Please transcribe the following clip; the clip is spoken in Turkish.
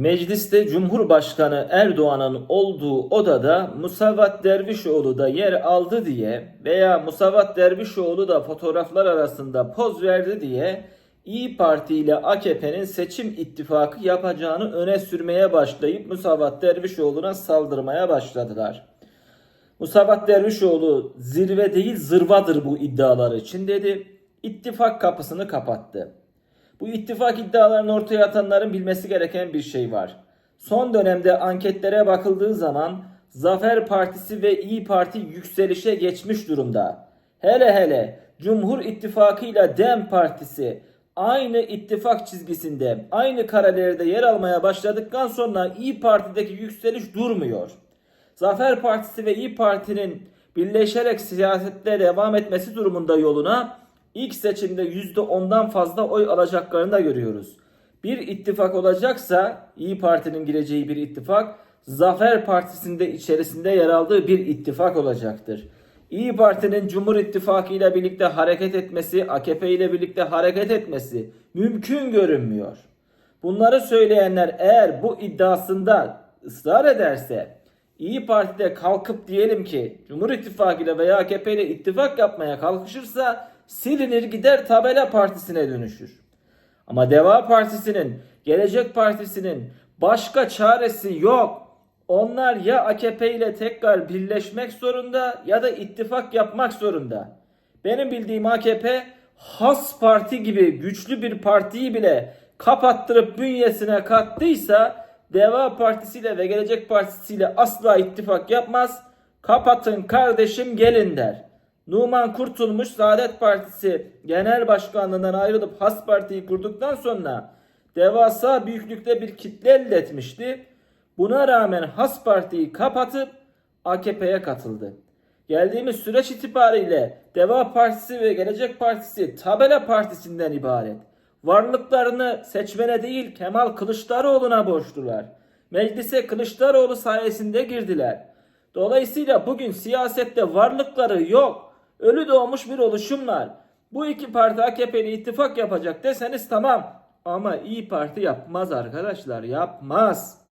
Mecliste Cumhurbaşkanı Erdoğan'ın olduğu odada Musavat Dervişoğlu da yer aldı diye veya Musavat Dervişoğlu da fotoğraflar arasında poz verdi diye İyi Parti ile AKP'nin seçim ittifakı yapacağını öne sürmeye başlayıp Musavat Dervişoğlu'na saldırmaya başladılar. Musavat Dervişoğlu zirve değil zırvadır bu iddialar için dedi. İttifak kapısını kapattı. Bu ittifak iddialarını ortaya atanların bilmesi gereken bir şey var. Son dönemde anketlere bakıldığı zaman Zafer Partisi ve İyi Parti yükselişe geçmiş durumda. Hele hele Cumhur İttifakı ile Dem Partisi aynı ittifak çizgisinde, aynı karelerde yer almaya başladıktan sonra İyi Parti'deki yükseliş durmuyor. Zafer Partisi ve İyi Parti'nin birleşerek siyasette devam etmesi durumunda yoluna ilk seçimde %10'dan fazla oy alacaklarını da görüyoruz. Bir ittifak olacaksa İyi Parti'nin gireceği bir ittifak Zafer Partisi'nde içerisinde yer aldığı bir ittifak olacaktır. İyi Parti'nin Cumhur İttifakı ile birlikte hareket etmesi, AKP ile birlikte hareket etmesi mümkün görünmüyor. Bunları söyleyenler eğer bu iddiasında ısrar ederse İyi Parti'de kalkıp diyelim ki Cumhur İttifakı ile veya AKP ile ittifak yapmaya kalkışırsa silinir gider tabela partisine dönüşür. Ama Deva Partisi'nin, Gelecek Partisi'nin başka çaresi yok. Onlar ya AKP ile tekrar birleşmek zorunda ya da ittifak yapmak zorunda. Benim bildiğim AKP has parti gibi güçlü bir partiyi bile kapattırıp bünyesine kattıysa Deva Partisi ile ve Gelecek Partisi ile asla ittifak yapmaz. Kapatın kardeşim gelin der. Numan Kurtulmuş Saadet Partisi Genel Başkanlığından ayrılıp Has Parti'yi kurduktan sonra devasa büyüklükte bir kitle elde etmişti. Buna rağmen Has Parti'yi kapatıp AKP'ye katıldı. Geldiğimiz süreç itibariyle Deva Partisi ve Gelecek Partisi tabela partisinden ibaret. Varlıklarını seçmene değil Kemal Kılıçdaroğlu'na borçlular. Meclise Kılıçdaroğlu sayesinde girdiler. Dolayısıyla bugün siyasette varlıkları yok. Ölü doğmuş bir oluşumlar. Bu iki parti AKP'li ittifak yapacak deseniz tamam. Ama İyi Parti yapmaz arkadaşlar yapmaz.